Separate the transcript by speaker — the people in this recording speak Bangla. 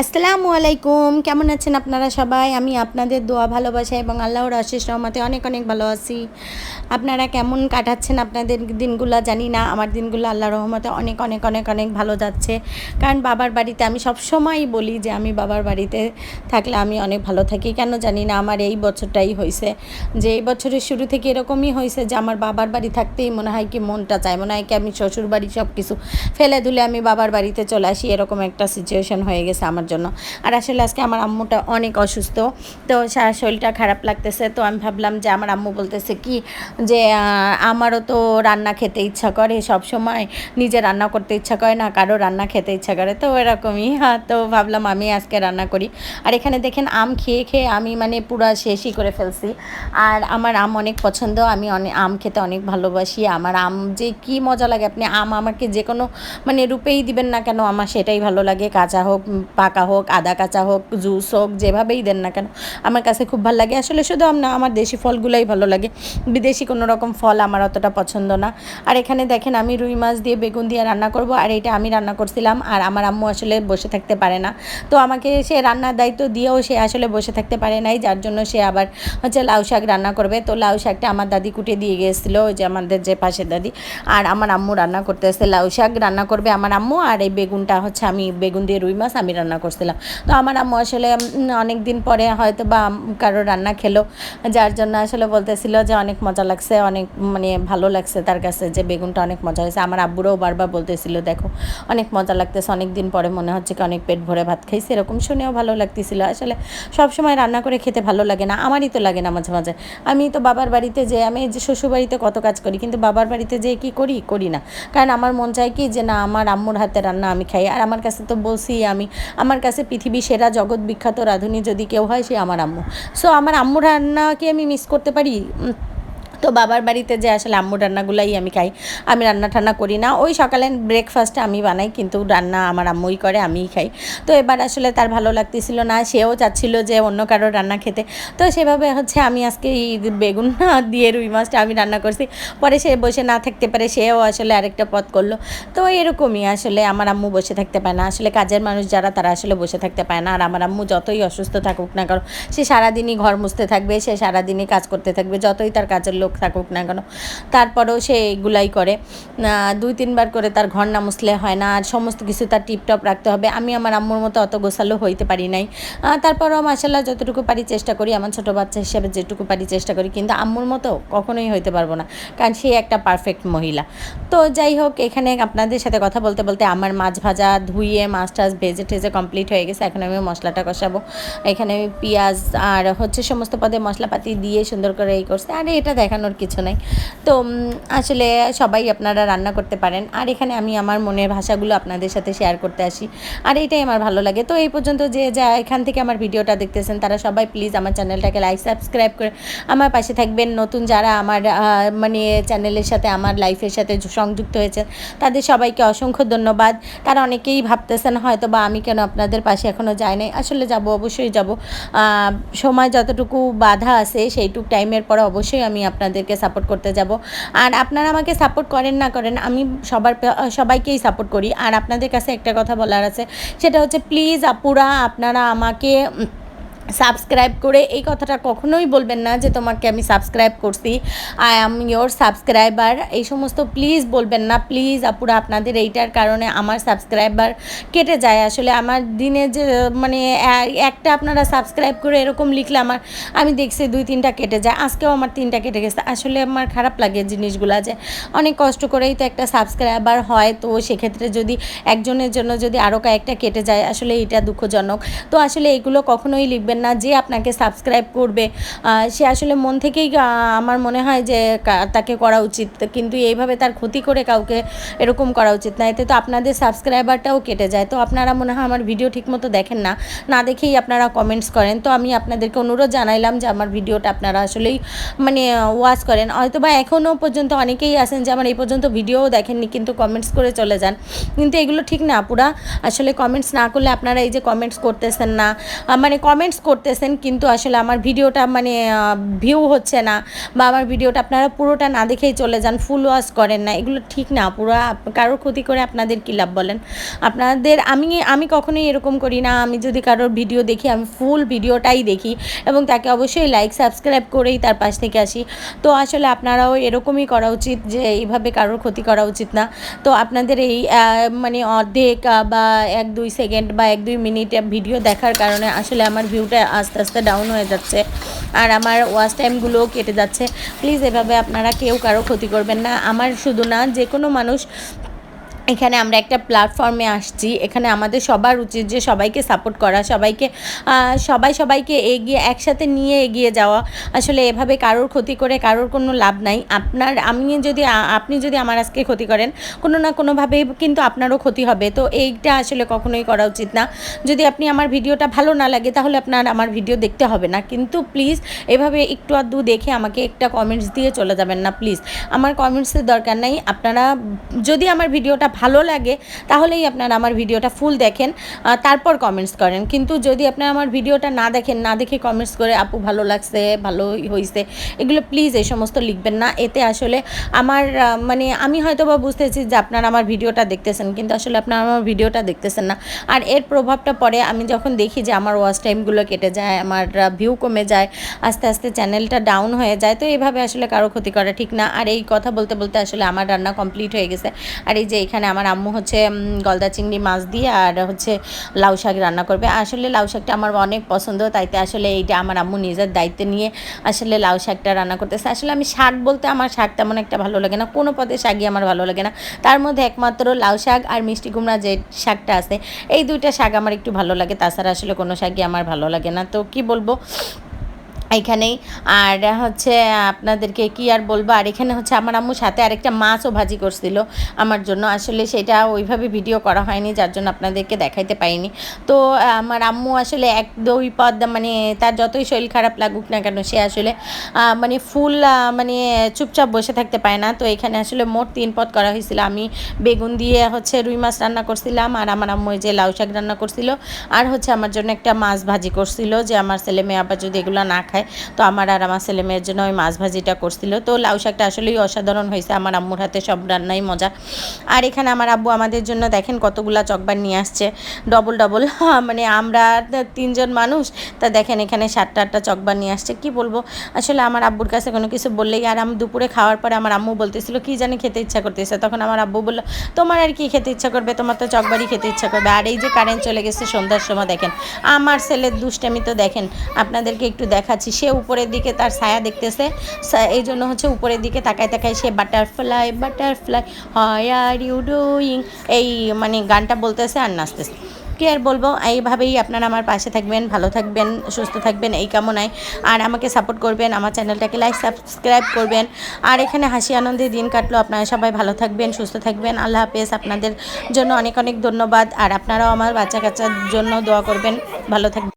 Speaker 1: আসসালামু আলাইকুম। কেমন আছেন আপনারা সবাই? আমি আপনাদের দোয়া, ভালোবাসা এবং আল্লাহর আশিস রহমতে অনেক অনেক ভালো আছি। আপনারা কেমন কাটাচ্ছেন আপনাদের দিনগুলো জানি না। আমার দিনগুলো আল্লাহ রহমতে অনেক অনেক অনেক অনেক ভালো যাচ্ছে। কারণ বাবার বাড়িতে আমি সবসময়ই বলি যে, আমি বাবার বাড়িতে থাকলে আমি অনেক ভালো থাকি। কেন জানি না, আমার এই বছরটাই হয়েছে যে এই বছরের শুরু থেকে এরকমই হয়েছে যে, আমার বাবার বাড়ি থাকতেই মনে হয় কি মনটা চায়। মনে হয় কি আমি শ্বশুর বাড়ি সব কিছু ফেলে ধুলে আমি বাবার বাড়িতে চলে আসি। এরকম একটা সিচুয়েশন হয়ে গেছে আমার জন্য। আর আসলে আজকে আমার আম্মুটা অনেক অসুস্থ, তো সারা শরীরটা খারাপ লাগতেছে, তো আমি ভাবলাম যে আমার আম্মু বলতেছে কি যে আমারও তো রান্না খেতে ইচ্ছা করে, সব সময় নিজে রান্না করতে ইচ্ছা করে না, কারও রান্না খেতে ইচ্ছা করে, তো এরকমই। হ্যাঁ তো ভাবলাম আমি আজকে রান্না করি। আর এখানে দেখেন আম খেয়ে খেয়ে আমি মানে পুরো শেষই করে ফেলছি। আর আমার আম অনেক পছন্দ, আমি অনেক আম খেতে অনেক ভালোবাসি। আমার আম যে কি মজা লাগে, আপনি আম আমাকে যে কোনো মানে রূপেই দিবেন না কেন, আমার সেটাই ভালো লাগে, কাঁচা হোক পাকা হোক, আদা, কাঁচা হোক, জুস হোক, যেভাবেই দেন না কেন, আমার কাছে খুব ভালো লাগে। আসলে শুধু না আমার দেশি ফলগুলোই ভালো লাগে। বিদেশি কোনো রকম ফল আমার অতটা পছন্দ না। আর এখানে দেখেন, আমি রুই মাছ দিয়ে বেগুন দিয়ে রান্না করব, আর এটা আমি রান্না করছিলাম, আর আমার আম্মু আসলে বসে থাকতে পারে না। তো আমাকে সে রান্নার দায়িত্ব দিয়েও সে আসলে বসে থাকতে পারে নাই, যার জন্য সে আবার হচ্ছে লাউ শাক রান্না করবে। তো লাউ শাকটা আমার দাদি কুটে দিয়ে গিয়েছিল, ওই যে আমাদের যে পাশের দাদি, আর আমার আম্মু রান্না করতে এসে লাউ শাক রান্না করবে আমার আম্মু, আর এই বেগুনটা হচ্ছে আমি, বেগুন দিয়ে রুই মাছ আমি রান্না করছিলাম। তো আমার আম্মু আসলে অনেক দিন পরে হয়তো বা কারও রান্না খেলো। যার জন্য আসলে বলতেছিল যে অনেক মজা লাগছে, অনেক মানে ভালো লাগছে তার কাছে যে বেগুনটা অনেক মজা হয়েছে। আমার আব্বুরাও বারবার বলতেছিল, দেখো, অনেক মজা লাগতেছে অনেক দিন পরে মনে হচ্ছে কি অনেক পেট ভরে ভাত খাইছি। এরকম শুনেও ভালো লাগতেছিল। আসলে সব সময় রান্না করে খেতে ভালো লাগে না, আমারই তো লাগে না মাঝে মাঝে। আমি তো বাবার বাড়িতে যে, আমি যে শ্বশুর বাড়িতে কত কাজ করি, কিন্তু বাবার বাড়িতে যে কি করি করি না। কারণ আমার মন চায় কি যে, না, আমার আম্মুর হাতে রান্না আমি খাই। আর আমার কাছে তো বলছি আমি আমার কাছে পৃথিবী সেরা জগৎ বিখ্যাত রাঁধুনি যদি কেউ হয় সে আমার আম্মু। সো আমার আম্মুর রান্নাকে আমি মিস করতে পারি? তো বাবার বাড়িতে যে আসলে আম্মু রান্নাগুলাই আমি খাই, আমি রান্না টান্না করি না। ওই সকালে ব্রেকফাস্টটা আমি বানাই, কিন্তু রান্না আমার আম্মুই করে, আমিই খাই। তো এবার আসলে তার ভালো লাগতেছিল না, সেও চাচ্ছিল যে অন্য কারও রান্না খেতে। তো সেভাবে হচ্ছে আমি আজকে এই বেগুন দিয়ে রুই মাছটা আমি রান্না করছি। পরে সে বসে না থাকতে পারে, সেও আসলে আরেকটা পথ করল। তো এরকমই আসলে আমার আম্মু বসে থাকতে পায় না। আসলে কাজের মানুষ যারা, তারা আসলে বসে থাকতে পায় না। আর আমার আম্মু যতই অসুস্থ থাকুক না কারণ সে সারাদিনই ঘর মুছতে থাকবে, সে সারাদিনই কাজ করতে থাকবে। যতই তার কাজের লোক থাকুক না কেন, তারপরেও সে এগুলাই করে। দুই, তিনবার করে তার ঘর না মুছলে হয় না, আর সমস্ত কিছু তার টিপটপ রাখতে হবে। আমি আমার আম্মুর মতো অত গোছালো হইতে পারি নাই। তারপরেও মাসাল্লাহ যতটুকু পারি চেষ্টা করি, আমার ছোটো বাচ্চা হিসেবে যেটুকু পারি চেষ্টা করি, কিন্তু আম্মুর মতো কখনোই হইতে পারব না, কারণ সে একটা পারফেক্ট মহিলা। তো যাই হোক, এখানে আপনাদের সাথে কথা বলতে বলতে আমার মাছ ভাজা ধুইয়ে, মাছ টাছ ভেজে ঠেজে কমপ্লিট হয়ে গেছে। এখন আমি মশলাটা কষাবো। এখানে আমি পেঁয়াজ আর হচ্ছে সমস্ত পদে মশলাপাতি দিয়ে সুন্দর করে এই করছে। আর এটা দেখানোর কিছু নাই। তো আসলে সবাই আপনারা রান্না করতে পারেন। আর এখানে আমি আমার মনের ভাষাগুলো আপনাদের সাথে শেয়ার করতে আসি। আর এটাই আমার ভালো লাগে। তো এই পর্যন্ত যে, যা এখান থেকে আমার ভিডিওটা দেখতেছেন, তারা সবাই প্লিজ আমার চ্যানেলটাকে লাইক সাবস্ক্রাইব করে আমার পাশে থাকবেন। নতুন যারা আমার মানে চ্যানেলের সাথে, আমার লাইফের সাথে সংযুক্ত হয়েছে তাদের সবাইকে অসংখ্য ধন্যবাদ। তারা অনেকেই ভাবতেছেন হয়তো বা আমি কেন আপনাদের পাশে এখনও যাই নাই। আসলে যাব, অবশ্যই যাব। সময় যতটুকু বাধা আছে, সেইটুক টাইমের পর অবশ্যই আমি আপনাদেরকে সাপোর্ট করতে যাব। আর আপনারা আমাকে সাপোর্ট করেন না করেন, আমি সবার সবাইকেই সাপোর্ট করি। আর আপনাদের কাছে একটা কথা বলার আছে, সেটা হচ্ছে প্লিজ আপুরা, আপনারা আমাকে সাবস্ক্রাইব করে এই কথাটা কখনোই বলবেন না যে তোমাকে আমি সাবস্ক্রাইব করছি, আই অ্যাম ইয়োর সাবস্ক্রাইবার। এই সমস্ত প্লিজ বলবেন না। প্লিজ আপুরা, আপনাদের এইটার কারণে আমার সাবস্ক্রাইবার কেটে যায়। আসলে আমার দিনে যে মানে একটা আপনারা সাবস্ক্রাইব করে এরকম লিখলে আমার, আমি দেখছি দুই তিনটা কেটে যায়। আজকেও আমার তিনটা কেটে গেছে। আসলে আমার খারাপ লাগে জিনিসগুলো যে, অনেক কষ্ট করেই তো একটা সাবস্ক্রাইবার হয়। তো সেক্ষেত্রে যদি একজনের জন্য যদি আরও কয়েকটা কেটে যায়, আসলে এটা দুঃখজনক। তো আসলে এগুলো কখনোই লিখবেন না যে আপনাকে সাবস্ক্রাইব করবে। সে আসলে মন থেকেই আমার মনে হয় যে তাকে করা উচিত। কিন্তু এইভাবে তার ক্ষতি করে কাউকে এরকম করা উচিত না। এতে তো আপনাদের সাবস্ক্রাইবারটাও কেটে যায়। তো আপনারা মনে হয় আমার ভিডিও ঠিকমতো দেখেন না। না দেখেই আপনারা কমেন্টস করেন। তো আমি আপনাদেরকে অনুরোধ জানাইলাম যে আমার ভিডিওটা আপনারা আসলেই মানে ওয়াচ করেন। হয়তো বা এখনও পর্যন্ত অনেকেই আছেন যে আমার এই পর্যন্ত ভিডিও দেখেননি, কিন্তু কমেন্টস করে চলে যান। কিন্তু এগুলো ঠিক না পুরা আসলে কমেন্টস না করলে আপনারা এই যে কমেন্টস করতেছেন না মানে কমেন্টস করতেছেন, কিন্তু আসলে আমার ভিডিওটা মানে ভিউ হচ্ছে না বা আমার ভিডিওটা আপনারা পুরোটা না দেখেই চলে যান ফুল ওয়াশ করেন না। এগুলো ঠিক না, পুরো কারোর ক্ষতি করে আপনাদের কী লাভ বলেন? আপনাদের, আমি আমি কখনোই এরকম করি না, আমি যদি কারোর ভিডিও দেখি, আমি ফুল ভিডিওটাই দেখি এবং তাকে অবশ্যই লাইক সাবস্ক্রাইব করেই তার পাশ থেকে আসি। তো আসলে আপনারাও এরকমই করা উচিত যে, এইভাবে কারোর ক্ষতি করা উচিত না। তো আপনাদের এই মানে অর্ধেক বা এক দুই সেকেন্ড বা এক দুই মিনিট ভিডিও দেখার কারণে আসলে আমার ভিউটা আস্তে আস্তে ডাউন হয়ে যাচ্ছে। আর আমার ওয়াচ টাইমগুলোও কেটে যাচ্ছে। প্লিজ এভাবে আপনারা কেউ কারও ক্ষতি করবেন না। আমার শুধু না যে কোনো মানুষ এখানে আমরা একটা প্ল্যাটফর্মে আসছি। এখানে আমাদের সবার উচিত যে সবাইকে সাপোর্ট করা, সবাইকে সবাই সবাইকে এগিয়ে, একসাথে নিয়ে এগিয়ে যাওয়া। আসলে এভাবে কারোর ক্ষতি করে কারোর কোনো লাভ নাই। আপনার, আমি যদি আপনি যদি আমার আজকে ক্ষতি করেন, কোনো না কোনোভাবে কিন্তু আপনারও ক্ষতি হবে। তো এইটা আসলে কখনোই করা উচিত না। যদি আপনি আমার ভিডিওটা ভালো না লাগে, তাহলে আপনার আমার ভিডিও দেখতে হবে না। কিন্তু প্লিজ এভাবে একটু আধটু দেখে আমাকে একটা কমেন্টস দিয়ে চলে যাবেন না প্লিজ আমার কমেন্টসের দরকার নাই। আপনারা, যদি আমার ভিডিওটা ভালো লাগে, তাহলেই আপনারা আমার ভিডিওটা ফুল দেখেন তারপর কমেন্টস করেন। কিন্তু যদি আপনারা আমার ভিডিওটা না দেখেন, না দেখে কমেন্টস করে, আপু, ভালো লাগছে, ভালো হয়েছে এগুলো প্লিজ এই সমস্ত লিখবেন না। এতে আসলে আমার মানে আমি হয়তো বা বুঝতেছি যে আপনারা আমার ভিডিওটা দেখতেছেন, কিন্তু আসলে আপনারা আমার ভিডিওটা দেখতেছেন না। আর এর প্রভাবটা পড়ে আমি যখন দেখি যে আমার ওয়াচ টাইমগুলো কেটে যায়, আমার ভিউ কমে যায়, আস্তে আস্তে চ্যানেলটা ডাউন হয়ে যায়, তো এইভাবে আসলে কারও ক্ষতি করা ঠিক না। আর এই কথা বলতে বলতে আসলে আমার রান্না কমপ্লিট হয়ে গেছে। আর এই যে এখানে আমার আম্মু হচ্ছে গলদা চিংড়ি মাছ দিয়ে আর হচ্ছে লাউ শাক রান্না করবে। আসলে লাউ শাকটা আমার অনেক পছন্দ, তাইতে আসলে এইটা আমার আম্মু নিজের দায়িত্বে নিয়ে আসলে লাউ শাকটা রান্না করতেছে। আসলে আমি শাক বলতে আমার শাক তেমন একটা ভালো লাগে না, কোনো পদে শাকই আমার ভালো লাগে না। তার মধ্যে একমাত্র লাউ শাক আর মিষ্টি কুমড়া যে শাকটা আছে, এই দুইটা শাক আমার একটু ভালো লাগে, তাছাড়া আসলে কোনো শাকই আমার ভালো লাগে না। তো কি বলব এইখানেই আর হচ্ছে আপনাদেরকে কি আর বলব? আর এখানে হচ্ছে আমার আম্মু সাথে আরেকটা মাছও ভাজি করছিল আমার জন্য। আসলে সেটা ওইভাবে ভিডিও করা হয়নি, যার জন্য আপনাদেরকে দেখাইতে পাইনি তো আমার আম্মু আসলে এক দুই পদ মানে তার যতই শরীর খারাপ লাগুক না কেন, সে আসলে মানে ফুল মানে চুপচাপ বসে থাকতে পায় না। তো এখানে আসলে মোট তিন পদ করা হয়েছিল। আমি বেগুন দিয়ে হচ্ছে রুই মাছ রান্না করছিলাম, আর আমার আম্মু যে লাউ শাক রান্না করছিল। আর হচ্ছে আমার জন্য একটা মাছ ভাজি করছিল, যে আমার ছেলে মেয়ে আবার যদি এগুলো না খায় তো আমার আর আমার ছেলে মেয়ের জন্য ওই মাছ ভাজিটা করছিল। তো লাউ শাকটা আসলেই অসাধারণ হয়েছে। আমার আম্মুর হাতে সব রান্নাই মজা। আর এখানে আমার আব্বু আমাদের জন্য দেখেন কতগুলা চকবার নিয়ে আসছে। Double double. মানে আমরা তিনজন মানুষ, তা দেখেন এখানে সাতটা আটটা চকবার নিয়ে আসছে। কি বলব? আসলে আমার আব্বুর কাছে কোনো কিছু বললেই, আর আমি দুপুরে খাওয়ার পরে আমার আম্মু বলতেছিল, কি জানি খেতে ইচ্ছা করতেছে? তখন আমার আব্বু বলল, তোমার আর কি খেতে ইচ্ছা করবে? তোমার তো চকবারই খেতে ইচ্ছা করবে। আর এই যে কারেন্ট চলে গেছে সন্ধ্যার সময় দেখেন। আমার ছেলের দুষ্টামি তো দেখেন। আপনাদেরকে একটু দেখাচ্ছি সে উপরের দিকে তার ছায়া দেখতেছে। এই জন্য হচ্ছে উপরের দিকে তাকায় তাকায় সে বাটারফ্লাই বাটারফ্লাই হয় আর ইউ ডুইং এই মানে গানটা বলতেছে আর নাচতেছে। কি আর বলব, এইভাবেই আপনারা আমার পাশে থাকবেন, ভালো থাকবেন, সুস্থ থাকবেন, এই কামনায়। আর আমাকে সাপোর্ট করবেন, আমার চ্যানেলটাকে লাইক সাবস্ক্রাইব করবেন। আর এখানে হাসি আনন্দে দিন কাটলো। আপনারা সবাই ভালো থাকবেন, সুস্থ থাকবেন। আল্লাহ হাফেজ। আপনাদের জন্য অনেক অনেক ধন্যবাদ। আর আপনারাও আমার বাচ্চা কাচ্চার জন্য দোয়া করবেন। ভালো থাকবেন।